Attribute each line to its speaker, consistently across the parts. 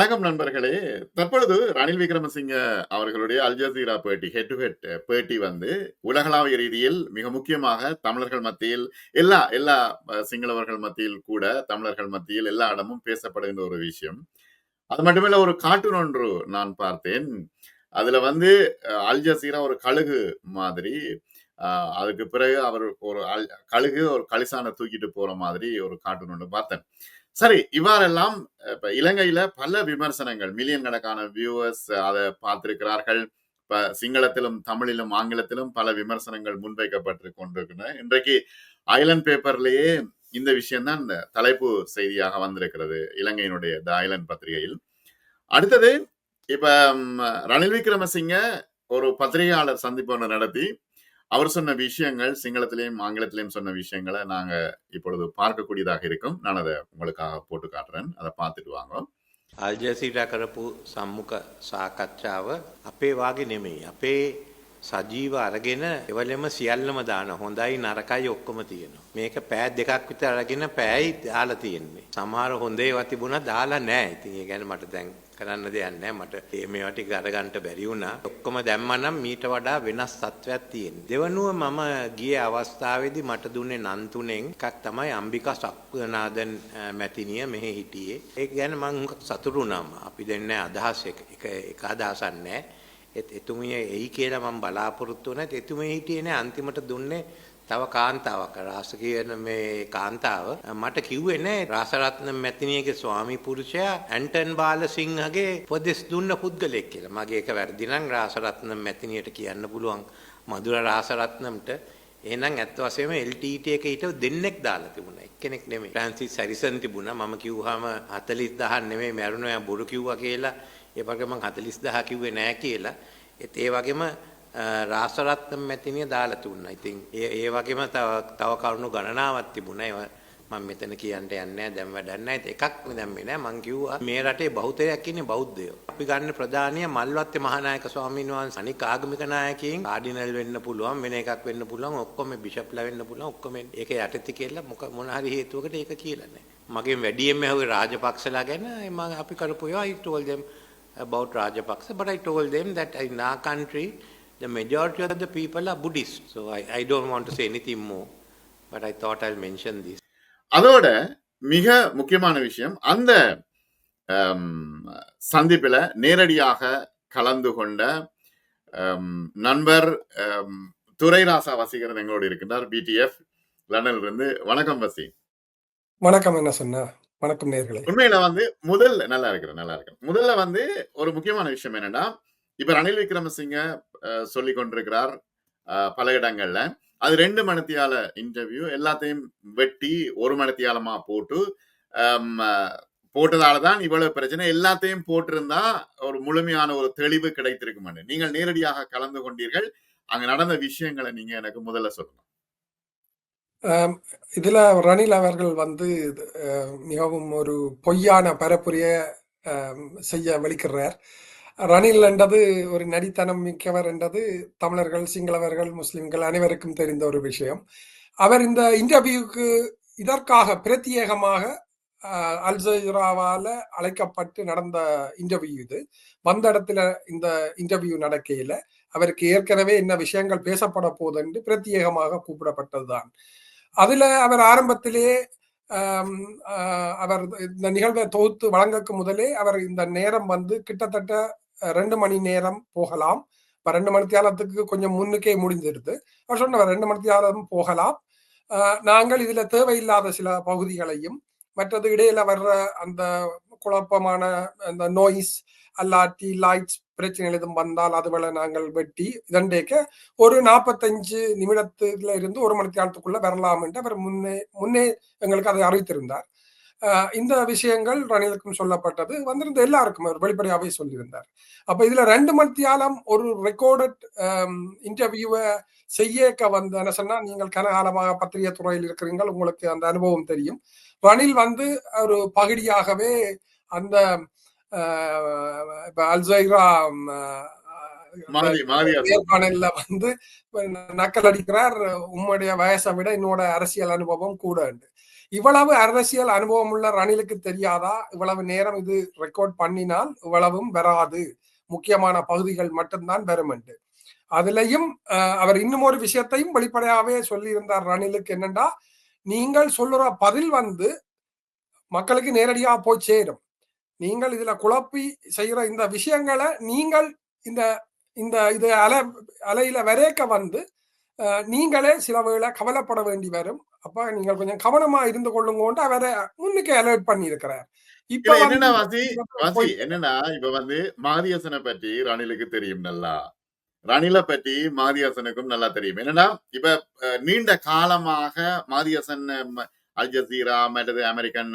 Speaker 1: வணக்கம் நண்பர்களே. தற்பொழுது ரணில் விக்ரமசிங்க அவர்களுடைய அல்ஜசீரா பேட்டி, ஹெட் டு ஹெட் பேட்டி வந்து உலகளாவிய ரீதியில் மிக முக்கியமாக தமிழர்கள் மத்தியில் எல்லா எல்லா சிங்களவர்கள் மத்தியில் கூட, தமிழர்கள் மத்தியில் எல்லா இடமும் பேசப்படுகின்ற ஒரு விஷயம். அது மட்டுமில்ல ஒரு கார்ட்டூன் ஒன்று நான் பார்த்தேன். அதுல வந்து அல்ஜசீரா ஒரு கழுகு மாதிரி, அதுக்கு பிறகு அவர் ஒரு கழுகு ஒரு களிசான தூக்கிட்டு போற மாதிரி ஒரு கார்ட்டூன் ஒன்று பார்த்தேன். சரி, இவ்வாறெல்லாம் இப்ப இலங்கையில பல விமர்சனங்கள், மில்லியன் கணக்கான வியூவர்ஸ் அதை பார்த்திருக்கிறார்கள். இப்ப சிங்களத்திலும், தமிழிலும், ஆங்கிலத்திலும் பல விமர்சனங்கள் முன்வைக்கப்பட்டு கொண்டிருக்கின்றன. இன்றைக்கு ஐலண்ட் பேப்பர்லேயே இந்த விஷயம்தான் இந்த தலைப்பு செய்தியாக வந்திருக்கிறது. இலங்கையினுடைய த ஐலண்ட் பத்திரிகையில். அடுத்தது இப்ப ரணில் விக்ரமசிங்க ஒரு பத்திரிகையாளர் சந்திப்பு ஒன்று நடத்தி, அவர் சொன்ன விஷயங்கள் சிங்களத்திலேயும், ஆங்கிலத்திலேயும் சொன்ன விஷயங்கள நாங்க இப்பொழுது பார்க்கக்கூடியதாக இருக்கும். நான் அத உங்களுக்காக போட்டு காட்டுறேன். அத பார்த்துட்டு வாங்க.
Speaker 2: අල්ජසීට කරපු සම්මුඛ සාකච්ඡාව අපේ වාගේ නෙමෙයි. අපේ සජීව අරගෙන එවලෙම සියල්ලම දාන හොඳයි නරකයි ඔක්කොම තියෙනවා. මේක පෑ දෙකක් විතර අරගෙන පෑයි දාලා තියෙන්නේ. සමහර හොඳ ඒවා තිබුණා දාලා නැහැ. ඉතින් ඒ ගැන මට දැන් කරන්න දෙයක් නැහැ. මට ඒ මේවා ටික අරගන්න බැරි වුණා. ඔක්කොම දැම්මනම් මීට වඩා වෙනස් තත්ත්වයක් තියෙනවා. දෙවනුව මම ගිය අවස්ථාවේදී මට දුන්නේ නන් තුනෙන් එකක් තමයි අම්බිකා සක්වනාදන් මැතිනිය මෙහි හිටියේ. ඒක ගැන මම හුඟක් සතුටු වුණා. අපි දෙන්නේ අදහස් එක එක එක අදහසක් නැහැ. එත් එතුමිය එයි කියලා මම බලාපොරොත්තු වුණා. එතුමිය හිටියේ නෑ අන්තිමට දුන්නේ තව කාන්තාවක් රාස කියන මේ කාන්තාව මට කිව්වේ නෑ රාසරත්න මැතිනියගේ ස්වාමි පුරුෂයා ඇන්ටන් බාලසිංහගේ උපදෙස් දුන්න පුද්ගලෙක් කියලා. මගේ එක වැරදි නම් රාසරත්න මැතිනියට කියන්න පුළුවන් මధుර රාසරත්නම්ට එහෙනම් ඇත්ත වශයෙන්ම LTT එක හිටව දෙන්නෙක් දාලා තිබුණා. එක්කෙනෙක් නෙමෙයි. ෆ්‍රැන්සිස් හැරිසන් තිබුණා. මම කිව්වහම 40000 නෙමෙයි මැරුණා එයා බොරු කිව්වා කියලා. ඒ වගේ මම 40000 කිව්වේ නෑ කියලා. ඒත් ඒ වගේම රාසරත්න මැතිනිය දාලා තිබුණා. ඉතින් ඒ ඒ වගේම තව තව කරුණු ගණනාවක් තිබුණා. ඒවා මම මෙතන කියන්න යන්නේ නැහැ. දැන් වැඩක් නැහැ. එකක් දැම්මේ නැහැ. මං කිව්වා මේ රටේ බහුතරයක් ඉන්නේ බෞද්ධයෝ. අපි ගන්න ප්‍රධානිය මල්වත්තේ මහානායක ස්වාමීන් වහන්සේ අනික ආගමික නායකයින් කාඩිනල් වෙන්න පුළුවන්, වෙන එකක් වෙන්න පුළුවන්, ඔක්කොම බිෂප්ලා වෙන්න පුළුවන්, ඔක්කොම ඒක යටතේ කියලා මොක මොන හරි හේතුවකට ඒක කියලා නැහැ. මගෙන් වැඩියෙන්ම ඇහුවේ රාජපක්ෂලා ගැන මම අපි කරපු ඒවා I told them about Rajapaksa, but I told them that in our country, the majority of the people are Buddhist. So I, I don't want to say anything more, but I thought I'll mention this.
Speaker 1: அதோட மிக முக்கியமான விஷயம், அந்த அம் சந்திப்பில நேரடியாக கலந்து கொண்ட அம் நண்பர் அம் துரைராசா வசீகரன் எங்களோடு இருக்கின்றார். பிடிஎஃப் லண்டனிலிருந்து. வணக்கம் வசி.
Speaker 3: வணக்கம் என்ன சொன்னா? வணக்கம் நேயர்களே.
Speaker 1: உண்மையில வந்து முதல் நல்லா இருக்கிறேன், நல்லா இருக்கிறேன். முதல்ல வந்து ஒரு முக்கியமான விஷயம் என்னன்னா, இப்ப ரணில் விக்ரமசிங்க சொல்லி கொண்டிருக்கிறார் பல இடங்கள்ல. அது ரெண்டு மணத்தியால இன்டர்வியூ எல்லாத்தையும் வெட்டி ஒரு மணித்தியாலமா போட்டு, அம் போட்டதால தான் இவ்வளவு பிரச்சனை. எல்லாத்தையும் போட்டிருந்தா ஒரு முழுமையான ஒரு தெளிவு கிடைத்திருக்கும் நீங்கள் நேரடியாக கலந்து கொண்டீர்கள். அங்க நடந்த விஷயங்களை நீங்க எனக்கு முதல்ல
Speaker 3: சொல்லலாம் இதுல ரணில் அவர்கள் வந்து மிகவும் ஒரு பொய்யான பரப்புரைய செய்ய வலிக்கிறார். ரணில் என்றது ஒரு நடித்தனம் மிக்கவர் என்றது தமிழர்கள், சிங்களவர்கள், முஸ்லிம்கள் அனைவருக்கும் தெரிந்த ஒரு விஷயம். அவர் இந்த இன்டர்வியூக்கு இதற்காக பிரத்யேகமாக அல் ஜஸீராவால அழைக்கப்பட்டு நடந்த இன்டர்வியூ இது. வந்த இடத்துல இந்த இன்டர்வியூ நடக்கையில, அவருக்கு ஏற்கனவே என்ன விஷயங்கள் பேசப்பட போதென்று பிரத்யேகமாக கூப்பிடப்பட்டதுதான். அதுல அவர் ஆரம்பத்திலேயே அவர் இந்த நிகழ்வை தொகுத்து வழங்கக்கு முதலே அவர் இந்த நேரம் வந்து கிட்டத்தட்ட ரெண்டு மணி நேரம் போகலாம். இப்ப 2 மணித்தியாலத்துக்கு கொஞ்சம் முன்னுக்கே முடிஞ்சிருது. அவர் சொன்னவர் 2 மணித்தியாலம் போகலாம். நாங்கள் இதுல தேவையில்லாத சில பகுதிகளையும், மற்றது இடையில வர்ற அந்த குழப்பமான அந்த நோய்ஸ் அல்லாட்டி லைட்ஸ் பிரச்சனைகள் எதுவும் வந்தால் அதுகள நாங்கள் வெட்டி இதண்டேக்க ஒரு 45 நிமிடத்துல இருந்து ஒரு மணி காலத்துக்குள்ள வரலாம் என்று அவர் முன்னே முன்னே எங்களுக்கு அதை அறிவித்திருந்தார். இந்த விஷயங்கள் ரணிலுக்கும் சொல்லப்பட்டது. வந்திருந்த எல்லாருக்கும் அவர் வெளிப்படையாவே சொல்லியிருந்தார். அப்ப இதுல 2 மணித்தியாலம் ஒரு ரெக்கார்டட் இன்டர்வியூவ செய்யக்க வந்து என்ன சொன்னா, நீங்கள் கனகாலமாக பத்திரிகை துறையில் இருக்கிறீர்கள். உங்களுக்கு அந்த அனுபவம் தெரியும். ரணில் வந்து ஒரு பகுதியாகவே அந்த இப்ப அல் ஜஸீரா ம
Speaker 1: மாதி மாதியார்
Speaker 3: நேர்காணல்ல வந்து நக்கல் அடிக்கிறார். உம்முடைய வயசை விட என்னோட அரசியல் அனுபவம் கூடன்னு. இவ்வளவு அரசியல் அனுபவம் உள்ள ரணிலுக்கு தெரியாதா? இவ்வளவு நேரம் இது ரெக்கார்ட் பண்ணினால் இவ்வளவும் வராது. முக்கியமான பகுதிகள் மட்டும்தான் வரும் என்று. அதுலயும் அவர் இன்னும் ஒரு விஷயத்தையும் வெளிப்படையாவே சொல்லியிருந்தார் ரணிலுக்கு என்னண்டா நீங்கள் சொல்லுற பதில் வந்து மக்களுக்கு நேரடியா போய் சேரும். நீங்கள் இதுல குழப்பி செய்யற இந்த விஷயங்களை நீங்கள் இந்த இந்த இது அலை அலையில வரைக்க வந்து நீங்களே சில வேளை கவலைப்பட வேண்டி வரும். அப்ப நீங்கள் கொஞ்சம் கவனமா இருந்து கொள்ளுங்கோண்டு அவரை முன்னுக்கு அலர்ட் பண்ணி இருக்கிறார் இப்ப
Speaker 1: என்னன்னா வாசி வாசி என்னன்னா இப்ப வந்து மாதியசனை பற்றி ரணிலுக்கு தெரியும் நல்லா. ரணில பற்றி மாதியசனுக்கும் நல்லா தெரியும். என்னன்னா இப்ப நீண்ட காலமாக மாதியசன் அம், அல் ஜசீரா மற்றது அமெரிக்கன்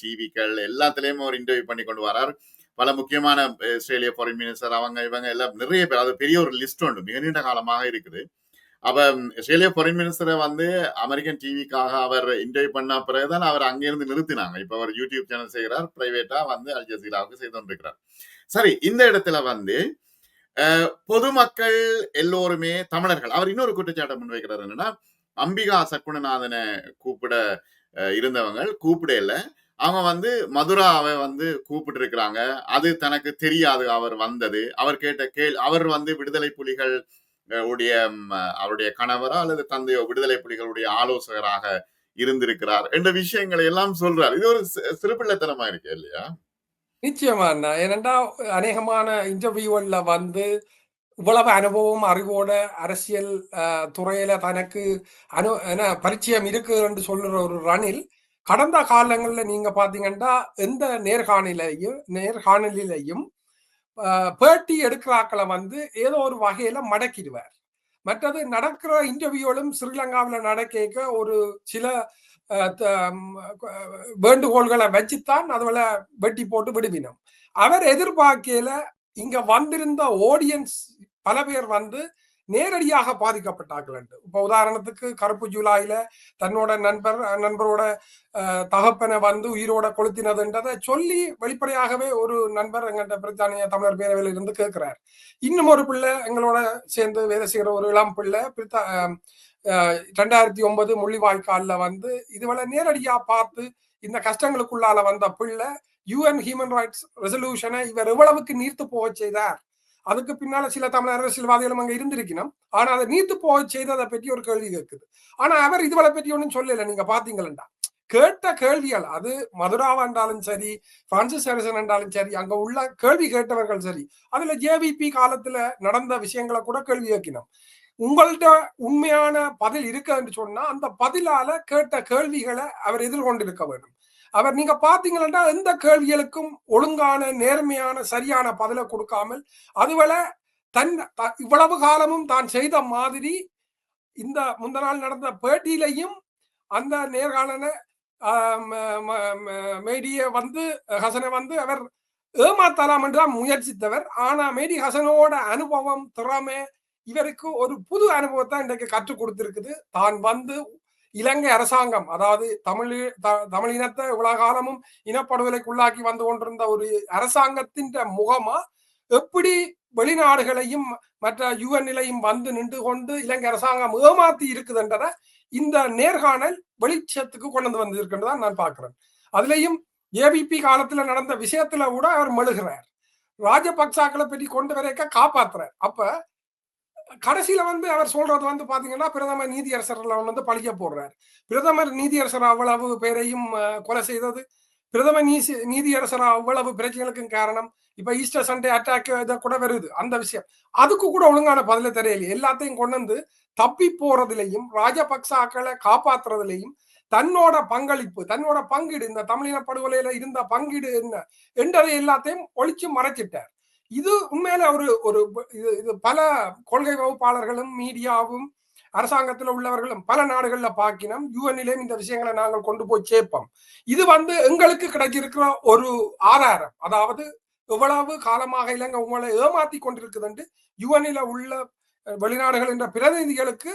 Speaker 1: டிவிக்கள் எல்லாத்துலயும் ஒரு இன்டர்வியூ பண்ணி கொண்டு வரார். பல முக்கியமான அஹ், ஆஸ்திரேலிய ஃபாரின் மினிஸ்டர் அவங்க இவங்க எல்லாம் நிறைய பேர் அது பெரிய ஒரு லிஸ்ட் உண்டு. மிக நீண்ட காலமாக இருக்குது. அப்ப ம், ஆஸ்திரேலிய ஃபாரின் மினிஸ்டரை வந்து அமெரிக்கன் டிவிக்காக அவர் இன்டர்வியூ பண்ண பிறகுதான் அவர் அங்கிருந்து நிறுத்தினாங்க. இப்ப அவர் யூடியூப் சேனல் செய்கிறார் பிரைவேட்டா வந்து அல் ஜசீராவுக்கு செய்து கொண்டிருக்கிறார். சரி இந்த இடத்துல வந்து பொதுமக்கள் எல்லோருமே தமிழர்கள் அவர் இன்னொரு குற்றச்சாட்டை முன்வைக்கிறார் என்னன்னா அம்பிகா சக்குணநாதனை கூப்பிட இருந்தவங்கள் இருந்தவங்க கூப்பிட இல்ல. அவங்க வந்து மதுராவை வந்து கூப்பிட்டு இருக்கிறாங்க அது தனக்கு தெரியாது அவர் வந்தது. அவர் கேட்ட கேள் அவர் வந்து விடுதலை புலிகள் உடைய அவருடைய கணவரா அல்லது தந்தையோ விடுதலை புலிகளுடைய ஆலோசகராக இருந்திருக்கிறார் என்ற விஷயங்களை எல்லாம் சொல்றார். இது ஒரு சிறுபிள்ளைத்தனமா இருக்கு இல்லையா?
Speaker 3: நிச்சயமா ஏனென்றா அநேகமான இன்டர்வியூல வந்து இவ்வளவு அனுபவம் அறிவோட அரசியல் துறையில தனக்கு அனு என்ன பரிச்சயம் இருக்கு என்று சொல்லுற ஒரு ரணில் கடந்த காலங்களில் நீங்க பாத்தீங்கன்னா எந்த நேர்காணலையும் நேர்காணலிலையும் பேட்டி எடுக்கிறாக்களை வந்து ஏதோ ஒரு வகையில மடக்கிடுவார். மற்றது நடக்கிற இன்டர்வியூலும் ஸ்ரீலங்காவில் நடக்க ஒரு சில அஹ், த- வேண்டுகோள்களை வச்சுத்தான் அதுல வெட்டி போட்டு விடுவினோம். அவர் எதிர்பார்க்கையில இங்க வந்திருந்த ஆடியன்ஸ் பல பேர் வந்து நேரடியாக பாதிக்கப்பட்டார்கள் என்று. இப்ப உதாரணத்துக்கு கருப்பு ஜூலாயில தன்னோட நண்பர் நண்பரோட தகப்பனை வந்து உயிரோட கொளுத்தினதுன்றதை சொல்லி வெளிப்படையாகவே ஒரு நண்பர் எங்கிட்ட பிரித்தானிய தமிழர் பேரவையில் இருந்து கேட்கிறார் இன்னும் ஒரு பிள்ளை எங்களோட சேர்ந்து வேலை செய்கிற ஒரு இளம் பிள்ளை பிரித்தா ரெண்டாயிரத்தி ஒன்பது முள்ளிவாய்க்கால்ல வந்து இதுவரை நேரடியா பார்த்து இந்த கஷ்டங்களுக்குள்ளால வந்த பிள்ளை யூஎன் ஹியூமன் ரைட்ஸ் ரெசல்யூஷனை இவர் எவ்வளவுக்கு நீர்த்து போக செய்தார் அதுக்கு பின்னால சில தமிழ் அரசியல்வாதிகளும் அங்க இருந்திருக்கணும். ஆனா அதை நீத்து போக செய்ததை பற்றி ஒரு கேள்வி கேட்குது. ஆனா அவர் இதுவளை பற்றி ஒன்றும் சொல்லல. நீங்க பாத்தீங்களா கேட்ட கேள்விகள் அது மதுராவா என்றாலும் சரி பிரான்சிஸ் ஹாரிசன் என்றாலும் சரி அங்க உள்ள கேள்வி கேட்டவர்கள் சரி அதுல ஜேவிபி காலத்துல நடந்த விஷயங்களை கூட கேள்வி கேட்கணும். உங்கள்ட்ட உண்மையான பதில் இருக்கு என்று சொன்னா அந்த பதிலால கேட்ட கேள்விகளை அவர் எதிர்கொண்டிருக்க வேண்டும். அவர் நீங்க பாத்தீங்கன்னா எந்த கேள்விகளுக்கும் ஒழுங்கான நேர்மையான சரியான பதிலை கொடுக்காமல் அதுவேல தன் த- இவ்வளவு காலமும் தான் செய்த மாதிரி இந்த முந்த நாள் நடந்த பேட்டியிலையும் அந்த நேர்காணல மேடிய வந்து ஹசனை வந்து அவர் ஏமாத்தலாம் என்று தான் முயற்சித்தவர். ஆனா மேடி ஹசனோட அனுபவம் திறமை இவருக்கு ஒரு புது அனுபவத்தை இன்றைக்கு கற்றுக் கொடுத்திருக்குது. தான் வந்து இலங்கை அரசாங்கம் அதாவது தமிழ் த- தமிழ் இனத்தை இவ்வளவு காலமும் இனப்படுகொலைக்கு உள்ளாக்கி வந்து கொண்டிருந்த ஒரு அரசாங்கத்தின் முகமா எப்படி வெளிநாடுகளையும் மற்ற யுஎன் நிலையும் வந்து நின்று கொண்டு இலங்கை அரசாங்கம் ஏமாத்தி இருக்குதுன்றத இந்த நேர்காணல் வெளிச்சத்துக்கு கொண்டு வந்து வந்திருக்கின்றதா நான் பார்க்கிறேன். அதுலயும் ஏபிபி காலத்துல நடந்த விஷயத்துல கூட அவர் மெழுகிறார். ராஜபக்சாக்களை பற்றி கொண்டு வரைக்க காப்பாத்துறார். அப்ப கடைசியில வந்து அவர் சொல்றது வந்து பாத்தீங்கன்னா பிரதமர் நீதியரசர்ல வந்து பழிக்க போடுறார். பிரதமர் நீதியரசர் அவ்வளவு பேரையும் கொலை செய்தது. பிரதமர் நீசி நீதியரசர் அவ்வளவு பிரச்சனைகளுக்கும் காரணம். இப்ப ஈஸ்டர் சண்டே அட்டாக் இதை கூட வருது அந்த விஷயம். அதுக்கு கூட ஒழுங்கான பதில தெரியல எல்லாத்தையும் கொண்டு வந்து தப்பி போறதுலையும் ராஜபக்சாக்களை காப்பாத்துறதுலையும் தன்னோட பங்களிப்பு தன்னோட பங்கீடு இந்த தமிழின படுகொலையில இருந்த பங்கீடு என்ன என்றதை எல்லாத்தையும் ஒழிச்சு மறைச்சிட்டார். இது உண்மையில ஒரு ஒரு இது இது பல கொள்கை வகுப்பாளர்களும் மீடியாவும் அரசாங்கத்தில் உள்ளவர்களும் பல நாடுகள்ல பாக்கினோம் யூஎன்னிலேயும் இந்த விஷயங்களை நாங்கள் கொண்டு போய் சேர்ப்போம். இது வந்து எங்களுக்கு கிடைச்சிருக்கிற ஒரு ஆதாரம். அதாவது எவ்வளவு காலமாக இலங்கை உங்களை ஏமாத்தி கொண்டிருக்குதுண்டு யுஎன்னில உள்ள வெளிநாடுகள் என்ற பிரதிநிதிகளுக்கு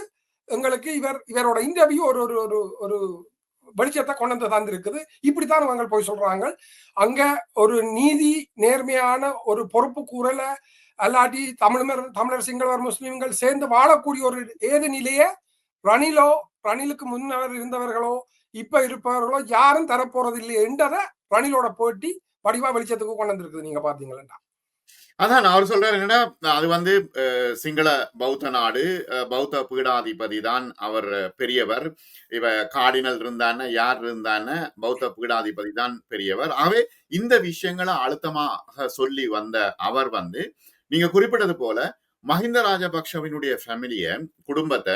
Speaker 3: எங்களுக்கு இவர் இவரோட இன்டர்வியூ ஒரு ஒரு ஒரு ஒரு வெளிச்சத்தை கொண்டு வந்து தந்திருக்குது. இப்படித்தான் அவங்க போய் சொல்றாங்க. அங்க ஒரு நீதி நேர்மையான ஒரு பொறுப்பு கூறல. அல்லாட்டி தமிழர் தமிழர் சிங்களவர் முஸ்லீம்கள் சேர்ந்து வாழக்கூடிய ஒரு ஏது நிலையை? ரணிலோ ரணிலுக்கு முன்னர் இருந்தவர்களோ இப்ப இருப்பவர்களோ யாரும் தரப்போறது இல்லை என்றதை ரணிலோட போட்டி வடிவா வெளிச்சத்துக்கு கொண்டு வந்திருக்குது. நீங்க பாத்தீங்களா
Speaker 1: அதான் அவர் சொல்றாரு என்னன்னா அது வந்து சிங்கள பௌத்த நாடு அஹ், பௌத்த பீடாதிபதி தான் அவர் பெரியவர். இவ கார்டினல் இருந்தான யார் இருந்தான பௌத்த பீடாதிபதி தான் பெரியவர். ஆகவே இந்த விஷயங்களை அழுத்தமாக சொல்லி வந்த அவர் வந்து நீங்க குறிப்பிட்டது போல மஹிந்த ராஜபக்ஷவினுடைய ஃபேமிலிய குடும்பத்தை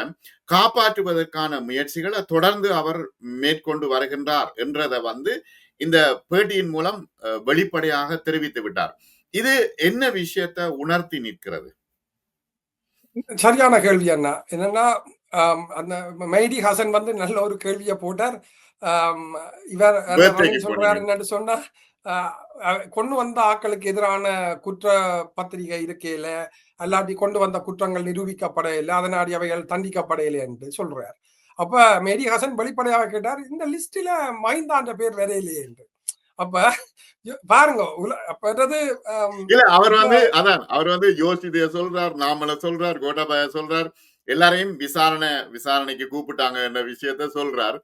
Speaker 1: காப்பாற்றுவதற்கான முயற்சிகளை தொடர்ந்து அவர் மேற்கொண்டு வருகின்றார் என்றதை வந்து இந்த பேட்டியின் மூலம் அஹ், வெளிப்படையாக தெரிவித்து விட்டார். இது என்ன விஷயத்தை உணர்த்தி நிற்கிறது?
Speaker 3: சரியான கேள்வி அண்ணா. என்னன்னா அந்த மைடி ஹசன் வந்து நல்ல ஒரு கேள்வியை போட்டார். இவர் சொல்றாரு. என்னன்னு சொன்னா கொண்டு வந்த ஆக்களுக்கு எதிரான குற்ற பத்திரிகை இருக்கையில அல்லாட்டி கொண்டு வந்த குற்றங்கள் நிரூபிக்கப்படையில அதனாடி அவைகள் தண்டிக்கப்படையில என்று சொல்றார். அப்ப மேரி ஹசன் வெளிப்படையாக கேட்டார் இந்த லிஸ்ட்ல மைந்தாண்ட பேர் வரையிலையே என்று. அப்ப பாருங்க அப்ப
Speaker 1: இல்ல அவர் வந்து அதான் அவர் வந்து யோசிதைய சொல்றார் நாமல சொல்றார் கோட்டாபாய சொல்றார் எல்லாரையும் விசாரணை விசாரணைக்கு கூப்பிட்டாங்க என்ற விஷயத்த சொல்றார்.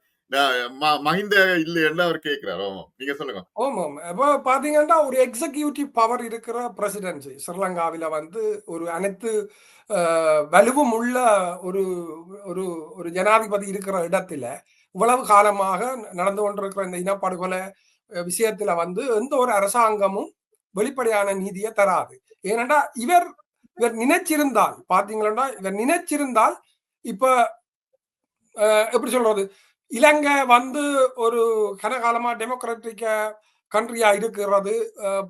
Speaker 1: மஹிந்த இல்லைன்னு அவர் கேட்கிறார். நீங்க சொல்லுங்க.
Speaker 3: ஆமாம் இப்போ பாத்தீங்கன்னா ஒரு எக்ஸிகியூட்டிவ் பவர் இருக்கிற பிரசிடென்சி ஸ்ரீலங்காவில வந்து ஒரு அனைத்து வலுவும் உள்ள ஒரு ஒரு ஒரு ஜனாதிபதி இருக்கிற இடத்துல இவ்வளவு காலமாக நடந்து கொண்டிருக்கிற இந்த இனப்படுகொலை விஷயத்துல வந்து எந்த ஒரு அரசாங்கமும் வெளிப்படையான நீதியை தராது. ஏனென்றா இவர் இவர் நினைச்சிருந்தால் பாத்தீங்களா இவர் நினைச்சிருந்தால் இப்ப அஹ், எப்படி சொல்றது? இலங்கை வந்து ஒரு கனகாலமா டெமோக்ராட்டிக்க கண்ட்ரியா இருக்கிறது.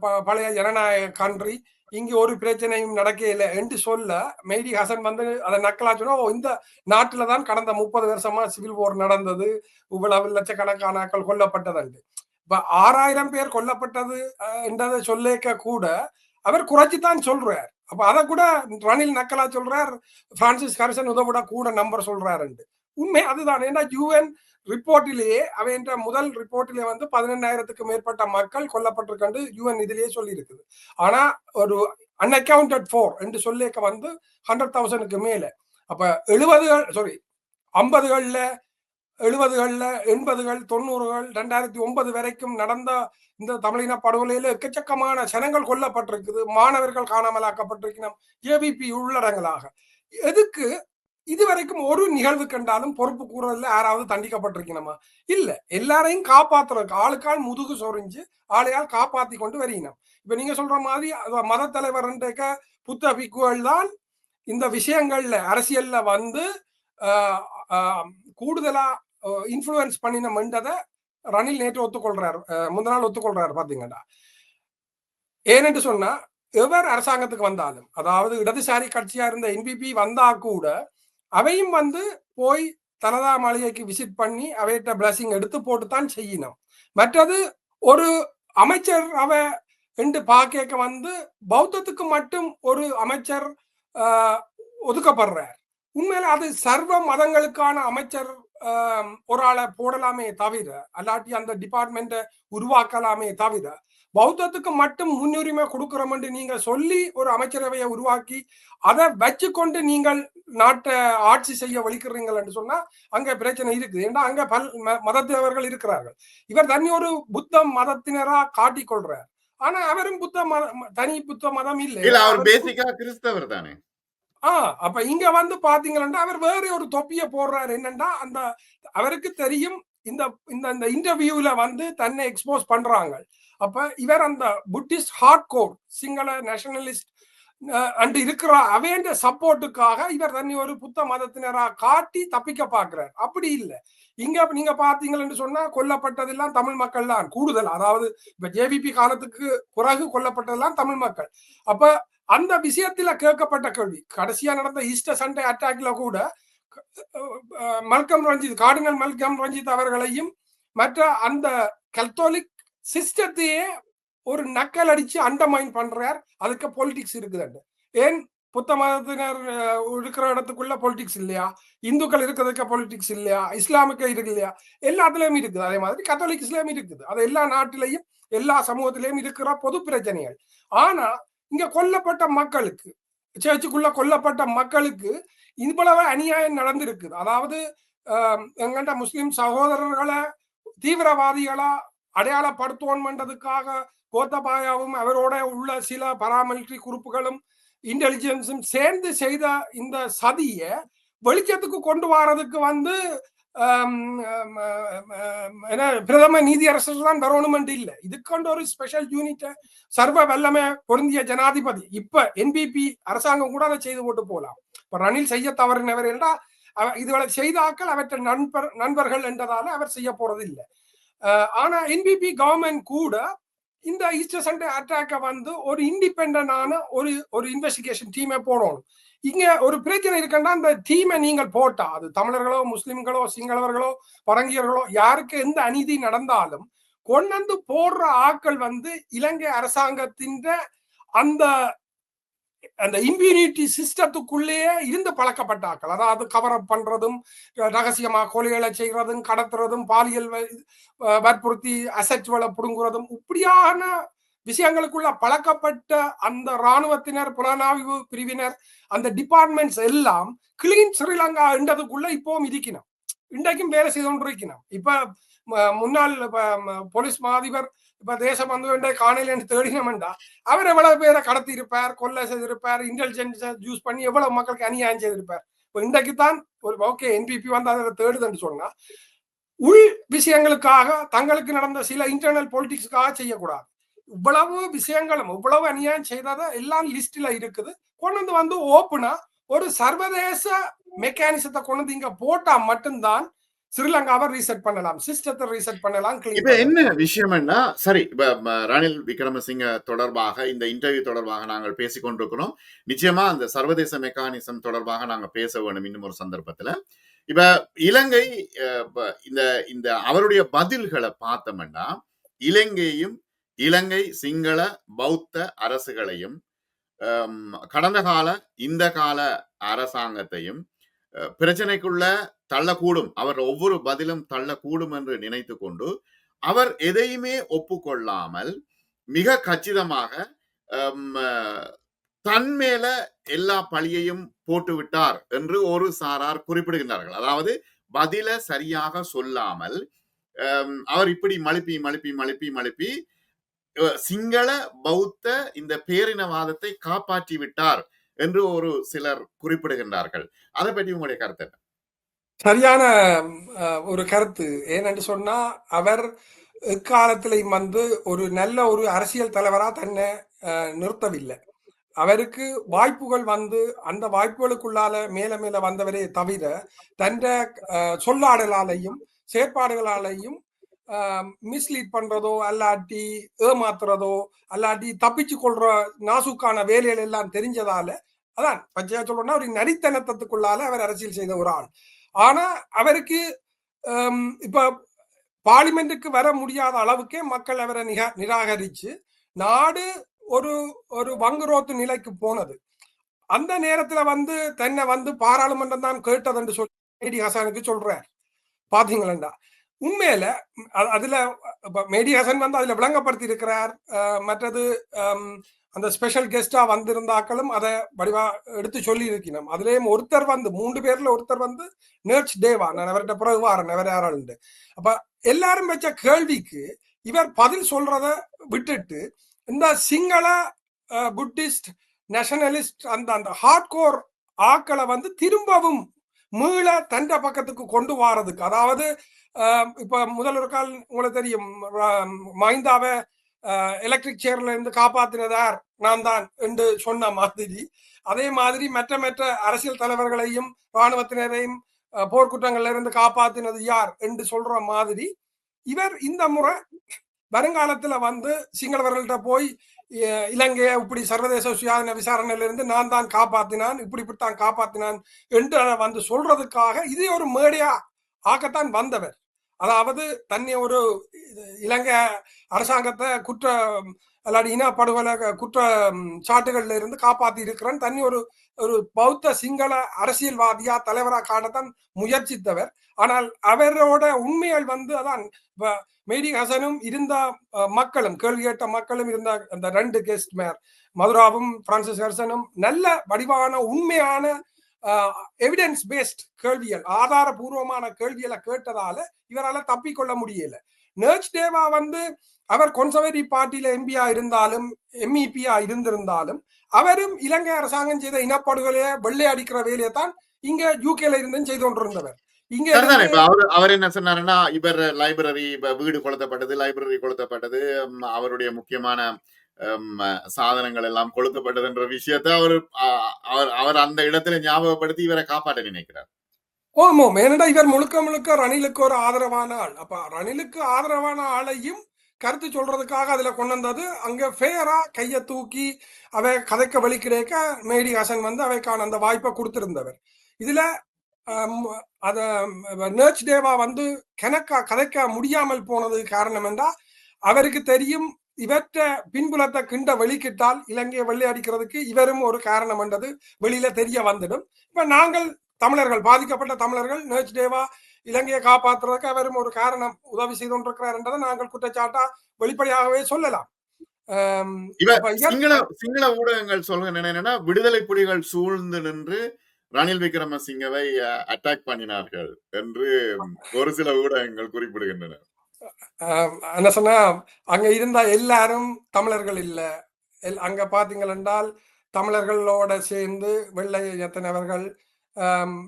Speaker 3: ப- பழைய ஜனநாயக கண்ட்ரி இங்க ஒரு பிரச்சனையும் நடக்கல என்று சொல்ல மெய்டி ஹசன் வந்து அதை நக்கலா சொன்னா இந்த நாட்டுல தான் கடந்த முப்பது வருஷமா சிவில் போர் நடந்தது. இவ்வளவு லட்சக்கணக்கான ஆட்கள் கொல்லப்பட்டது இப்ப ஆறாயிரம் பேர் கொல்லப்பட்டது என்றதை சொல்லிக்க கூட அவர் குறைச்சித்தான் சொல்றார். அப்ப அதை கூட ரணில் நக்கலா சொல்றார் பிரான்சிஸ் ஹரிசன் உதவிட கூட நம்பர் சொல்றாரு உண்மை அதுதான். ஏன்னா யூஎன் ரிப்போர்ட்டிலேயே அவன்ற முதல் ரிப்போர்ட்டிலே வந்து பதினெண்ணாயிரத்துக்கு மேற்பட்ட மக்கள் கொல்லப்பட்டிருக்கண்டு யூஎன் இதிலேயே சொல்லி இருக்குது ஆனா ஒரு அன்அக்கவுண்டட் ஃபோர் என்று சொல்லிக்க வந்து ஹண்ட்ரட் தௌசண்ட்க்கு மேல. அப்ப எழுபதுகள் சாரி ஐம்பதுகள்ல எழுபதுகள்ல எண்பதுகள் தொண்ணூறுகள் ரெண்டாயிரத்தி ஒன்பது வரைக்கும் நடந்த இந்த தமிழின படுகொலையில எக்கச்சக்கமான ஜனங்கள் கொல்லப்பட்டிருக்குது. மாணவர்கள் காணாமலாக்கப்பட்டிருக்கணும் ஏபிபி உள்ளடங்களாக எதுக்கு? இதுவரைக்கும் ஒரு நிகழ்வு கண்டாலும் பொறுப்பு கூறல யாராவது தண்டிக்கப்பட்டிருக்கணுமா? இல்ல. எல்லாரையும் காப்பாத்துறதுக்கு ஆளுக்கால் முதுகு சொரிஞ்சு ஆளையால் காப்பாத்தி கொண்டு வருகினோம். இப்ப நீங்க சொல்ற மாதிரி மத தலைவர் புத்த பிக்குகள் தான் இந்த விஷயங்கள்ல அரசியல்ல வந்து கூடுதலா இன்ஃப்ளூயன்ஸ் பண்ணின இன்ஃபுளுன்ஸ் ரணில் நேற்று ஒத்துக்கொள்றாரு. முந்த நாள் ஒத்துக்கொள்றாரு பாத்தீங்கன்னா ஏனென்று சொன்னா எவர் அரசாங்கத்துக்கு வந்தாலும் அதாவது இடதுசாரி கட்சியா இருந்த என்பிபி வந்தா கூட அவையும் வந்து போய் தலதா மாளிகைக்கு விசிட் பண்ணி அவையிட்ட பிளஸிங் எடுத்து போட்டு தான் செய்யணும். மற்றது ஒரு அமைச்சர் அவ என்று பாக்க வந்து பௌத்தத்துக்கு மட்டும் ஒரு அமைச்சர் ஆஹ், ஒதுக்கப்படுறார். உண்மையில அது சர்வ மதங்களுக்கான அமைச்சர் ஒரு ஆளை போடலாமே தவிர அல்லாட்டி அந்த டிபார்ட்மெண்ட்டை உருவாக்கலாமே தவிர பௌத்தத்துக்கு மட்டும் முன்னுரிமை கொடுக்கிறோம் என்று நீங்க சொல்லி ஒரு அமைச்சரவையை உருவாக்கி அதை வச்சுக்கொண்டு நீங்கள் நாட்டை ஆட்சி செய்ய வலிக்கிறீங்கள் என்று சொன்னா அங்க பிரச்சனை இருக்குது. ஏன்னா அங்க பல் மதத்தவர்கள் இருக்கிறார்கள். இவர் தனி ஒரு புத்த மதத்தினரா காட்டிக்கொள்றார். ஆனா அவரும் புத்த மத தனி புத்த மதம் இல்லை.
Speaker 1: அவர் பேசிக்கா கிறிஸ்தவர் தானே.
Speaker 3: ஆ அப்ப இங்க வந்து பாத்தீங்கன்னா அவர் வேற ஒரு தொப்பிய போடுறாரு. என்னன்னா அந்த அவருக்கு தெரியும் இந்த இந்த இந்த இன்டர்வியூல வந்து தன்னை எக்ஸ்போஸ் பண்றாங்க. அப்ப இவர் அந்த Buddhist hard core Sinhala nationalist and இருக்கிற அவேண்ட சப்போர்ட்டுக்காக இவர் தன்னை ஒரு புத்த மதத்தினரா காட்டி தப்பிக்க பாக்குறார். அப்படி இல்லை. இங்க நீங்க பாத்தீங்கன்னு சொன்னா கொல்லப்பட்டதெல்லாம் தமிழ் மக்கள் தான். கூடுதல் அதாவது இப்ப ஜேவிபி காலத்துக்கு பிறகு கொல்லப்பட்டதெல்லாம் தமிழ் மக்கள். அப்ப அந்த விஷயத்துல கேட்கப்பட்ட கேள்வி. கடைசியா நடந்த ஈஸ்டர் சண்டே அட்டாக்ல கூட Malcolm Ranjith cardinal Malcolm Ranjith அவர்களையும் மற்ற அந்த கத்தோலிக் சிஸ்டத்தையே ஒரு நக்கல் அடிச்சு அண்டர்மைன் பண்றார். அதுக்கு பொலிட்டிக்ஸ் இருக்குதுண்டு ஏன்? புத்த மதத்தினர் இருக்கிற இடத்துக்குள்ள பொலிட்டிக்ஸ் இல்லையா? இந்துக்கள் இருக்கிறதுக்கு பொலிட்டிக்ஸ் இல்லையா? இஸ்லாமுக்கு இருக்கு இல்லையா? எல்லாத்துலயும் இருக்குது. அதே மாதிரி கத்தோலிக் இஸ்லாம் இருக்குது. அது எல்லா நாட்டிலையும் எல்லா சமூகத்திலையும் இருக்கிற பொது பிரச்சனைகள். ஆனா இங்க கொல்லப்பட்ட மக்களுக்கு சேர்ச்சுக்குள்ள கொல்லப்பட்ட மக்களுக்கு இவ்வளவு அநியாயம் நடந்திருக்குது. அதாவது எங்கள்கிட்ட முஸ்லிம் சகோதரர்களை தீவிரவாதிகளா அடையாளப்படுத்துவோன்றதுக்காக கோத்தபாயாவும் அவரோட உள்ள சில பராமிலிட்டரி குறிப்புகளும் இன்டெலிஜென்ஸும் சேர்ந்து செய்த இந்த சதியை வெளிச்சத்துக்கு கொண்டு வரதுக்கு வந்து பிரதம நீதியரசர் தான் வரணுமென்று இல்லை. இதுக்கொண்டு ஒரு ஸ்பெஷல் யூனிட்டை சர்வ வல்லமை பொருந்திய ஜனாதிபதி. இப்ப என்பிபி அரசாங்கம் கூட அதை செய்து போட்டு போலாம். இப்ப ரணில் செய்ய தவறினவர் என்றால் அவ- இதுகளை செய்தாக்கள் அவற்றை நண்பர் நண்பர்கள் என்றதால அவர் செய்ய போறது இல்லை. ஆனா என்பிபி கவர்மெண்ட் கூட இந்த ஈஸ்டர் சண்டே அட்டாக்க வந்து ஒரு இண்டிபெண்டான ஒரு ஒரு இன்வெஸ்டிகேஷன் டீமை போடணும். இங்க ஒரு பிரச்சனை இருக்குன்னா அந்த தீமை நீங்கள் போட்டா அது தமிழர்களோ முஸ்லிம்களோ சிங்களவர்களோ பரங்கியர்களோ யாருக்கு எந்த அநீதி நடந்தாலும் கொண்டு போடுற ஆட்கள் வந்து இலங்கை அரசாங்கத்தின் அந்த அந்த இம்யூனிட்டி சிஸ்டத்துக்குள்ளேயே இருந்து பழக்கப்பட்டாக்கள் அதாவது கவரப் பண்றதும் ரகசியமா கொலைகளை செய்யறதும் கடத்துறதும் பாலியல் வ- வற்புறுத்தி அசச்சுவலை புடுங்குறதும் இப்படியான விஷயங்களுக்குள்ள பழக்கப்பட்ட அந்த இராணுவத்தினர் புலனாய்வு பிரிவினர் அந்த டிபார்ட்மெண்ட்ஸ் எல்லாம் கிளீன் ஸ்ரீலங்கா என்றதுக்குள்ள இப்பவும் இருக்கணும் இன்றைக்கும் வேலை செய்து கொண்டிருக்கணும் இப்ப முன்னாள் போலீஸ் மாதிபர் இப்ப தேசம் வந்து வேண்டிய தேடினமெண்டா அவர் எவ்வளவு பேரை கடத்தி இருப்பார் கொள்ளை செய்திருப்பார் இன்டெலிஜென்ஸ் யூஸ் பண்ணி எவ்வளவு மக்களுக்கு அநியாயம் செய்திருப்பார். இப்போ இன்றைக்கு தான் ஒரு ஓகே என்பிபி வந்து அதை தேடுதுன்னு சொன்னா உள் விஷயங்களுக்காக தங்களுக்கு நடந்த சில இன்டர்னல் பொலிட்டிக்ஸ்க்காக செய்யக்கூடாது. இவ்வளவு விஷயங்களும் இவ்வளவு அநியாயம் செய்ததை எல்லாம் லிஸ்ட்ல இருக்குது. கொண்டு வந்து ஓப்பனா ஒரு சர்வதேச மெக்கானிசத்தை கொண்டு இங்க போட்டா மட்டும்தான் ஸ்ரீலங்காவை ரீசெட் பண்ணலாம் சிஸ்டத்தை ரீசெட் பண்ணலாம்
Speaker 1: இப்ப. என்ன விஷயம்னா சரி இப்ப ரணில் விக்ரமசிங்க தொடர்பாக இந்த இன்டர்வியூ தொடர்பாக நாங்கள் பேசிக் கொண்டிருக்கிறோம். நிச்சயமா அந்த சர்வதேச மெக்கானிசம் தொடர்பாக நாங்க பேச வேண்டும் இன்னும் ஒரு சந்தர்ப்பத்துல. இப்ப இலங்கை இந்த இந்த அவருடைய பதில்களை பார்த்தோம்னா இலங்கையும் இலங்கை சிங்கள பௌத்த அரசுகளையும் கடந்த கால இந்த கால அரசாங்கத்தையும் பிரச்சனைக்குள்ள தள்ளக்கூடும். அவர் ஒவ்வொரு பதிலும் தள்ளக்கூடும் என்று நினைத்து கொண்டு அவர் எதையுமே ஒப்புக்கொள்ளாமல் மிக கச்சிதமாக ஹம், தன் மேல எல்லா பழியையும் போட்டுவிட்டார் என்று ஒரு சாரார் குறிப்பிடுகின்றார்கள். அதாவது பதில சரியாக சொல்லாமல் அவர் இப்படி மழுப்பி மழுப்பி மழுப்பி மழுப்பி சிங்கள பௌத்த இந்த பேரினவாதத்தை காப்பாற்றி விட்டார் என்று ஒரு சிலர் குறிப்பிடுகின்றார்கள். அதை பற்றி உங்களுடைய கருத்து என்ன?
Speaker 3: சரியான ஒரு கருத்து. ஏனென்று சொன்னா அவர் எக்காலத்திலையும் வந்து ஒரு நல்ல ஒரு அரசியல் தலைவரா தன்னை அஹ், நிறுத்தவில்லை. அவருக்கு வாய்ப்புகள் வந்து அந்த வாய்ப்புகளுக்குள்ளால மேல மேல வந்தவரே தவிர தன்ற சொல்லாடலாலையும் செயற்பாடுகளாலையும் மிஸ்லீட் பண்றதோ அல்லாட்டி ஏமாத்துறதோ அல்லாட்டி தப்பிச்சு கொள்ற நாசுக்கான வேலைகள் எல்லாம் தெரிஞ்சதால அதான் பச்சையா சொல்லணும்னா ஒரு நரித்தனத்துக்குள்ளால அவர் அரசியல் செய்த ஒரு ஆள். ஆனா அவருக்கு இப்ப பார்லிமெண்ட்டுக்கு வர முடியாத அளவுக்கே மக்கள் அவரை நிகா நிராகரிச்சு நாடு ஒரு ஒரு வங்குரோத்து நிலைக்கு போனது. அந்த நேரத்துல வந்து தன்னை வந்து பாராளுமன்றம் தான் கேட்டது என்று சொல்லி ஹசானுக்கு ஹசனுக்கு சொல்றார். பாத்தீங்களா? உண்மையில அதுல இப்ப வந்து அதுல விளங்கப்படுத்தி இருக்கிறார் மற்றது அந்த ஸ்பெஷல் கெஸ்டா வந்திருந்தாக்களும் அதை வடிவா எடுத்து சொல்லி இருக்கணும் அதுலயும் ஒருத்தர் வந்து மூன்று பேர்ல ஒருத்தர் வந்து நேர்ச் டேவா நான் அவர்கிட்ட பிறகு வாரன் அவர் யாராளுண்டு அப்ப எல்லாரும் வச்ச கேள்விக்கு இவர் பதில் சொல்றத விட்டுட்டு இந்த சிங்கள புத்திஸ்ட் நேஷனலிஸ்ட் அந்த அந்த ஹார்ட்கோர் ஆக்களை வந்து திரும்பவும் மீள தண்ட பக்கத்துக்கு கொண்டு வாரதுக்கு அதாவது இப்ப முதல் ஒரு கால் உங்களுக்கு தெரியும் மஹிந்தாவை மைந்தாவை எலக்ட்ரிக் சேர்ல இருந்து காப்பாத்தினதார் நான் தான் என்று சொன்ன மாதிரி. அதே மாதிரி மற்ற மற்ற அரசியல் தலைவர்களையும் இராணுவத்தினரையும் போர்க்குற்றங்கள்ல இருந்து காப்பாத்தினது யார் என்று சொல்ற மாதிரி இவர் இந்த முறை வருங்காலத்துல வந்து சிங்களவர்கள்ட்ட போய் இலங்கையை இப்படி சர்வதேச சுயாதீன விசாரணையில இருந்து நான் தான் காப்பாத்தினான் இப்படி இப்படித்தான் காப்பாத்தினான் என்று வந்து சொல்றதுக்காக இதே ஒரு மேடையா ஆக்கத்தான் வந்தவர். அதாவது தன்னை ஒரு இலங்கை அரசாங்கத்தை குற்ற அல்லாடி இனப்படுகொலை குற்ற சாட்டுகள்ல இருந்து காப்பாத்தி இருக்கிறேன். தண்ணி ஒரு ஒரு பௌத்த சிங்கள அரசியல்வாதியா தலைவரா காணத்தான் முயற்சித்தவர். ஆனால் அவரோட உண்மைகள் வந்து அதான் வ- மேடி ஹசனும் இருந்த மக்களும் கேள்வி கேட்ட மக்களும் இருந்த அந்த ரெண்டு கெஸ்ட் மேர் மதுராவும் பிரான்சிஸ் ஹர்சனும் நல்ல வடிவான உண்மையான எவிடன்ஸ் பேஸ்ட் கேள்விகள் ஆதாரபூர்வமான கேள்விகளை கேட்டதால இவரால தப்பிக்கொள்ள முடியல. நர்ச் தேவா வந்து அவர் கொன்சர்வேட்டிவ் பார்ட்டியில எம்பியா இருந்தாலும் எம்இபியா இருந்திருந்தாலும் அவரும் இலங்கை அரசாங்கம் செய்த இனப்படுகொலையை வெள்ளை அடிக்கிற வேலையை தான் இங்க யூகேல இருந்தும் செய்து கொண்டிருந்தவர். இங்க
Speaker 1: அவர் அவர் என்ன சொன்னாருன்னா இவர் லைப்ரரி வீடு கொளுத்தப்பட்டது லைப்ரரி கொளுத்தப்பட்டது அவருடைய முக்கியமான சாதனங்கள் எல்லாம் கொளுத்தப்பட்டதுன்ற விஷயத்தை அவர் அவர் அவர் அந்த இடத்துல ஞாபகப்படுத்தி இவரை காப்பாற்ற நினைக்கிறார்
Speaker 3: ஓமோ ஏனடா இவர் முழுக்க முழுக்க ரணிலுக்கு ஒரு ஆதரவான ஆள் அப்ப ரணிலுக்கு ஆதரவான ஆளையும் கருத்து சொல்றதுக்காக அதுல கொண்டு வந்தது அங்க ஃபேரா கைய தூக்கி அவை கதைக்க வழி கிடைக்க மேடி ஹசன் வந்து அவைக்கான அந்த வாய்ப்பை கொடுத்திருந்தவர் இதுல அத நேர்ச் தேவா வந்து கணக்கா கதைக்க முடியாமல் போனது காரணம் என்றா அவருக்கு தெரியும் இவற்ற பின்புலத்தை கிண்ட வெளிக்கிட்டால் இலங்கையை வெள்ளை அடிக்கிறதுக்கு இவரும் ஒரு காரணம் என்றது வெளியில தெரிய வந்துடும். இப்ப நாங்கள் தமிழர்கள் பாதிக்கப்பட்ட தமிழர்கள் நேர்ச் டேவா இலங்கையை காப்பாற்றுறதுக்கு அவரும் ஒரு காரணம் உதவி செய்து கொண்டிருக்கிறார் என்றதை நாங்கள் குற்றச்சாட்டா வெளிப்படையாகவே சொல்லலாம்.
Speaker 1: சிங்கள சிங்கள ஊடகங்கள் சொல்லுங்க என்னன்னா விடுதலை புலிகள் சூழ்ந்து நின்று ரணில் விக்ரமசிங்கவை அட்டாக் பண்ணினார்கள் என்று ஒரு சில ஊடகங்கள் குறிப்பிடுகின்றன.
Speaker 3: என்ன சொன்னா அங்க இருந்தா எல்லாரும் தமிழர்கள் இல்லை. எல்- அங்க பாத்தீங்கள் என்றால் தமிழர்களோட சேர்ந்து வெள்ளை எத்தனவர்கள்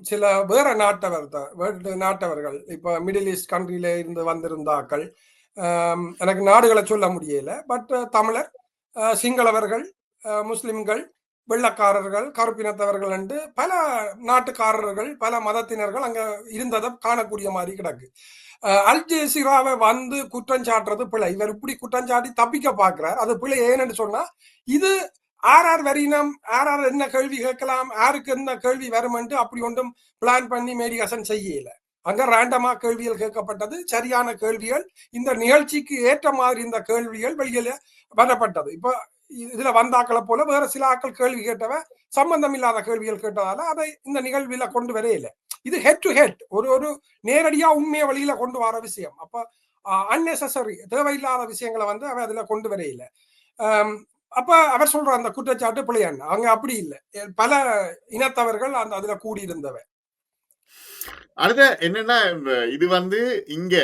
Speaker 3: சில வேற நாட்டவர் வேறு நாட்டவர்கள் இப்ப மிடில் ஈஸ்ட் கண்ட்ரியில இருந்து வந்திருந்தாக்கள் எனக்கு நாடுகளை சொல்ல முடியல பட் தமிழர் சிங்களவர்கள் முஸ்லிம்கள் வெள்ளக்காரர்கள் கருப்பினத்தவர்கள் என்று பல நாட்டுக்காரர்கள் பல மதத்தினர்கள் அங்க இருந்ததை காணக்கூடிய மாதிரி கிடக்கு. அல் ஜெசிராவை வந்து குற்றம் சாட்டுறது பிழை. இவர் இப்படி குற்றம் சாட்டி தப்பிக்க பாக்குறார் அது பிழை ஏன்னு சொன்னா இது ஆர் ஆர் வரினம் ஆர் ஆர் என்ன கேள்வி கேட்கலாம் யாருக்கு என்ன கேள்வி வருமென்று அப்படி ஒன்றும் பிளான் பண்ணி மேடிகாசன் செய்யல. அங்க ரேண்டமா கேள்விகள் கேட்கப்பட்டது சரியான கேள்விகள் இந்த நிகழ்ச்சிக்கு ஏற்ற மாதிரி இந்த கேள்விகள் வெளியில வரப்பட்டது. இப்போ இதுல வந்தாக்களை போல வேற சில ஆக்கள் கேள்வி கேட்டவ சம்பந்தம் இல்லாத கேள்விகள் கேட்டதால அதை இந்த நிகழ்வில கொண்டு வரையில இது ஹெட் டு ஹெட் ஒரு ஒரு நேரடியா உண்மையை வழியில கொண்டு வர விஷயம். அப்ப அன்னெசரி தேவையில்லாத விஷயங்களை வந்து அவன் அதுல கொண்டு வரையில அப்ப அவர் சொல்ற அந்த குற்றச்சாட்டு பிள்ளையான் அவங்க அப்படி இல்லை. பல இனத்தவர்கள் அந்த அதுல கூடியிருந்தவன்
Speaker 1: அடுத்த என்னன்னா இது வந்து இங்க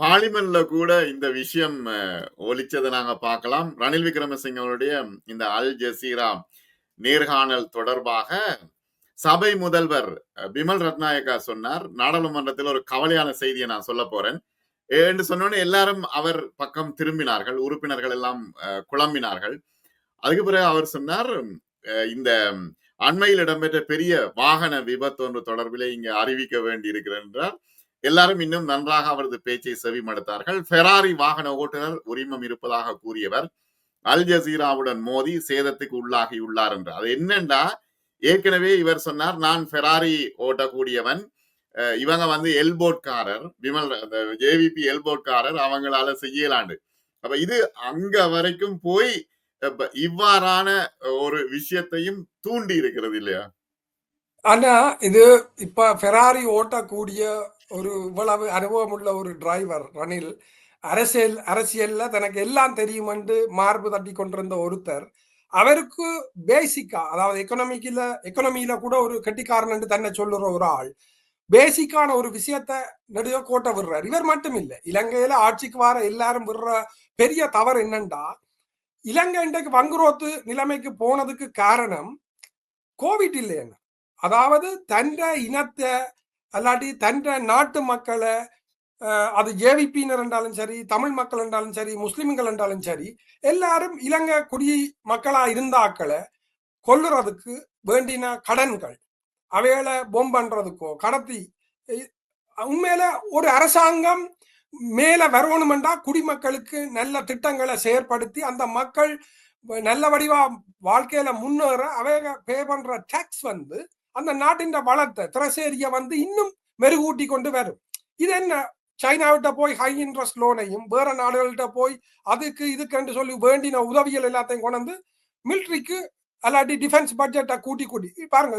Speaker 1: பார்லிமெண்ட்ல கூட இந்த விஷயம் ஒழிச்சதை ஒலிச்சதை நாங்க பார்க்கலாம். ரணில் விக்ரமசிங்கனுடைய இந்த அல் ஜசீரா நேர்காணல் தொடர்பாக சபை முதல்வர் அஹ், பிமல் ரத்நாயக்கா சொன்னார். நாடாளுமன்றத்தில் ஒரு கவலையான செய்தியை நான் சொல்ல போறேன். என்று சொன்னோன்னே எல்லாரும் அவர் பக்கம் திரும்பினார்கள். உறுப்பினர்கள் எல்லாம் அஹ், குழம்பினார்கள். அதுக்கு பிறகு அவர் சொன்னார் அஹ், இந்த அண்மையில் இடம்பெற்ற பெரிய வாகன விபத்து ஒன்று தொடர்பிலே இங்கு அறிவிக்க வேண்டி இருக்கிறது என்றார் எல்லாரும் இன்னும் நன்றாக அவரது பேச்சை செவிமடுத்தார்கள் ஃபெராரி வாகன ஓட்டுநர் உரிமம் இருப்பதாக கூறியவர் அல் ஜசீராவுடன் மோதி சேதத்துக்கு உள்ளாகியுள்ளார் என்றார். அது என்னண்டா ஏற்கனவே இவர் சொன்னார் நான் ஃபெராரி ஓட்டக்கூடியவன். அஹ் இவங்க வந்து எல்போட்காரர் விமல் ஜேவிபி எல்போட்காரர் அவங்களால செய்யலாண்டு. அப்ப இது அங்க வரைக்கும் போய் இவ்வாறான ஒரு விஷயத்தையும் தூண்டி இருக்கிறது இல்லையா?
Speaker 3: ஆனா இது இப்ப ஃபெராரி ஓட்டக்கூடிய ஒரு இவ்வளவு அனுபவம் உள்ள ஒரு டிரைவர் ரணில் அரசியல் அரசியல்ல தனக்கு எல்லாம் தெரியும் என்று மார்பு தட்டி கொண்டிருந்த ஒருத்தர் அவருக்கு பேசிக்கா அதாவது எக்கனாமிக்கில எக்கனாமியில கூட ஒரு கெட்டிக்காரன் என்று தன்னை சொல்லுற ஒரு ஆள் பேசிக்கான ஒரு விஷயத்த நெடுக கோட்டை விடுறார். இவர் மட்டும் இல்லை இலங்கையில ஆட்சிக்கு வர எல்லாரும் விடுற பெரிய தவறு என்னண்டா இலங்கை இன்றைக்கு வங்குரோத்து நிலைமைக்கு போனதுக்கு காரணம் கோவிட் இல்லைன்னு அதாவது தன்ற இனத்தை அல்லாட்டி தன்ற நாட்டு மக்களை அது ஜேவிபியினர் என்றாலும் சரி தமிழ் மக்கள் என்றாலும் சரி முஸ்லிம்கள் என்றாலும் சரி எல்லாரும் இலங்கை குடி மக்களா இருந்தாக்களை கொல்லுறதுக்கு வேண்டின கடன்கள். அவைகளை பொம்பன்றதுக்கோ கடத்தி உண்மையில ஒரு அரசாங்கம் மேல வரணுமெண்டா குடிமக்களுக்கு நல்ல திட்டங்களை செயற்படுத்தி அந்த மக்கள் நல்ல வடிவா வாழ்க்கையில முன்னேற அவைக பே பண்ற டாக்ஸ் வந்து அந்த நாட்டின் வளத்தை திரசேரிய வந்து இன்னும் மெருகூட்டி கொண்டு வரும். இது என்ன? சைனாவிட்ட போய் ஹை இன்ட்ரெஸ்ட் லோனையும் வேற நாடுகள்கிட்ட போய் அதுக்கு இதுக்குன்னு சொல்லி வேண்டின உதவிகள் எல்லாத்தையும் கொண்டு வந்து மிலிட்ரிக்கு அல்லாட்டி டிஃபென்ஸ் பட்ஜெட்டை கூட்டி கூட்டி பாருங்க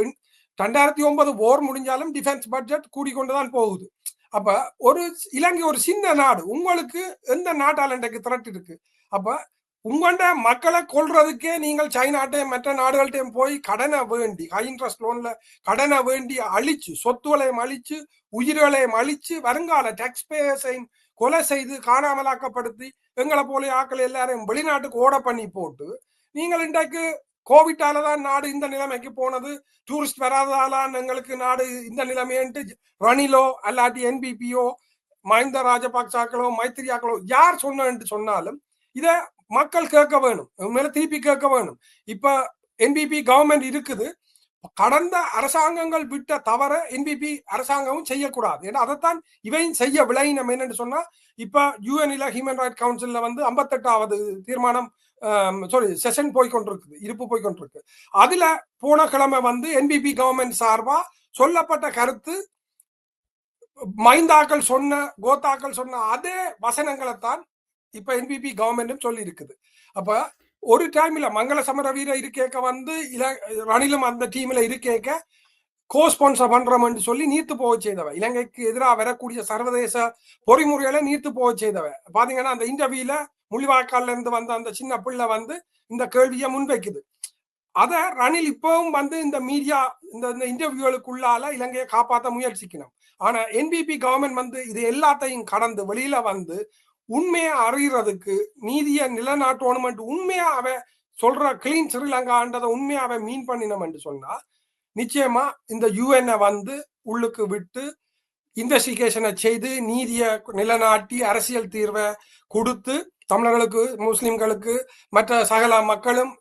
Speaker 3: ரெண்டாயிரத்தி ஒன்பது போர் முடிஞ்சாலும் டிஃபென்ஸ் பட்ஜெட் கூடி கொண்டு தான் போகுது. அப்ப ஒரு இலங்கை ஒரு சின்ன நாடு. உங்களுக்கு எந்த நாட்டால் இன்றைக்கு திரட்டு இருக்கு? அப்ப உங்கள்ட மக்களை கொல்றதுக்கே நீங்கள் சைனாட்டையும் மற்ற நாடுகள்கிட்டையும் போய் கடனை வேண்டி ஹை இன்ட்ரெஸ்ட் லோன்ல கடனை வேண்டி அழிச்சு சொத்துகளையும் அழிச்சு உயிர்களையும் அழிச்சு வருங்கால டேக்ஸ் பேயர்ஸையும் கொலை செய்து காணாமலாக்கப்படுத்தி எங்களை போல ஆக்கள் எல்லாரையும் வெளிநாட்டுக்கு ஓட பண்ணி போட்டு நீங்கள் இன்றைக்கு கோவிட்டால தான் நாடு இந்த நிலைமைக்கு போனது. டூரிஸ்ட் வராததாலான் எங்களுக்கு நாடு இந்த நிலைமைன்ட்டு ரணிலோ அல்லாட்டி என்பிபியோ மஹிந்த ராஜபக்சாக்களோ மைத்திரியாக்களோ யார் சொன்னு சொன்னாலும் இத மக்கள் கேட்க வேணும். மேல திருப்பி கேட்க வேணும். இப்ப என்பிபி கவர்மெண்ட் இருக்குது. கடந்த அரசாங்கங்கள் விட்ட தவற என்பிபி அரசாங்கமும் செய்யக்கூடாது. ஏன்னா அதைத்தான் இவையும் செய்ய விளையினம் என்னன்னு சொன்னா இப்ப யூஎன்ல ஹியூமன் ரைட் கவுன்சில்ல வந்து ஐம்பத்தெட்டாவது தீர்மானம் சாரி செஷன் போய்கொண்டிருக்குது இருப்பு போய்கொண்டிருக்கு அதுல போன கிழமை வந்து என்பிபி கவர்மெண்ட் சார்பா சொல்லப்பட்ட கருத்து மைந்தாக்கள் சொன்ன கோத்தாக்கள் சொன்ன அதே வசனங்களை தான் இப்ப என்பிபி கவர்மெண்ட்டும் சொல்லி இருக்குது அப்ப ஒரு டைம்ல மங்கள சமர வீர இருக்கேக்க வந்து இல ரணிலும் அந்த டீம்ல இருக்கேக்க கோ ஸ்பான்சர் பண்றோம்னு சொல்லி நீர்த்து போக செய்தவ இலங்கைக்கு எதிராக வரக்கூடிய சர்வதேச பொறிமுறையில நீர்த்து போக செய்தவ பாத்தீங்கன்னா அந்த இன்டர்வியூல முள்ளிவாய்க்கால்ல இருந்து வந்த அந்த சின்ன பிள்ளை வந்து இந்த கேள்வியை முன்வைக்குது. அத ரணில் இப்பவும் வந்து இந்த மீடியா இந்த இந்த இன்டர்வியூகளுக்குள்ளால இலங்கையை காப்பாற்ற முயற்சிக்கணும். ஆனா என்பிபி கவர்மெண்ட் வந்து இது எல்லாத்தையும் கடந்து வெளியில வந்து உண்மையை அறியறதுக்கு நீதியை நிலநாட்டணுமெண்ட் உண்மையா அவ சொல்ற கிளீன் ஸ்ரீலங்கான்றதை உண்மையா அவ மீன் பண்ணினோம் என்று சொன்னா நிச்சயமா இந்த யூஎன்ஐ வந்து உள்ளுக்கு விட்டு இன்வெஸ்டிகேஷனை செய்து நீதியை நிலநாட்டி அரசியல் தீர்வை கொடுத்து தமிழர்களுக்கு முஸ்லிம்களுக்கு மற்ற சகல மக்களும்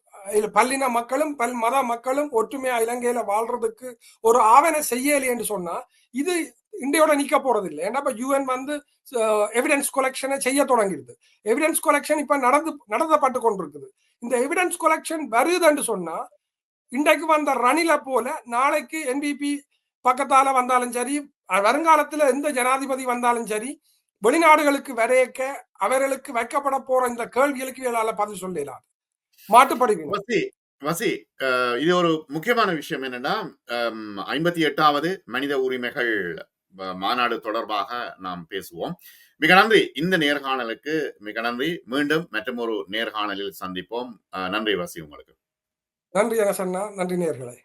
Speaker 3: பல்லின மக்களும் பல் மத மக்களும் ஒற்றுமையா இலங்கையில வாழ்றதுக்கு ஒரு ஆவண செய்யலை என்று சொன்னா இது இந்தியோட நிக்க போறது இல்லை ஏன்னா இப்ப யூஎன் வந்து எவிடன்ஸ் கொலெக்ஷனை செய்ய தொடங்கிடுது. எவிடன்ஸ் கொலெக்ஷன் இப்ப நடந்து நடத்தப்பட்டு கொண்டிருக்குது. இந்த எவிடன்ஸ் கொலெக்ஷன் வருதுன்னு சொன்னா இன்றைக்கு வந்த ரணில போல நாளைக்கு என்பிபி பக்கத்தால வந்தாலும் சரி வருங்காலத்துல எந்த ஜனாதிபதி வந்தாலும் சரி வெளிநாடுகளுக்கு வரையக்க அவர்களுக்கு வைக்கப்பட போற இந்த கேள்விகளுக்கு இவளால பதில் சொல்லலாம் மாட்டுப்படுவீங்க
Speaker 1: வசி வசி இது ஒரு முக்கியமான விஷயம் என்னன்னா ஐம்பத்தி எட்டாவது மனித உரிமைகள் மாநாடு தொடர்பாக நாம் பேசுவோம். மிக நன்றி. இந்த நேர்காணலுக்கு மிக நன்றி. மீண்டும் மற்றும் ஒரு நேர்காணலில் சந்திப்போம். நன்றி வசி உங்களுக்கு.
Speaker 3: நன்றி அரசண்ணா நன்றி நேர்களை.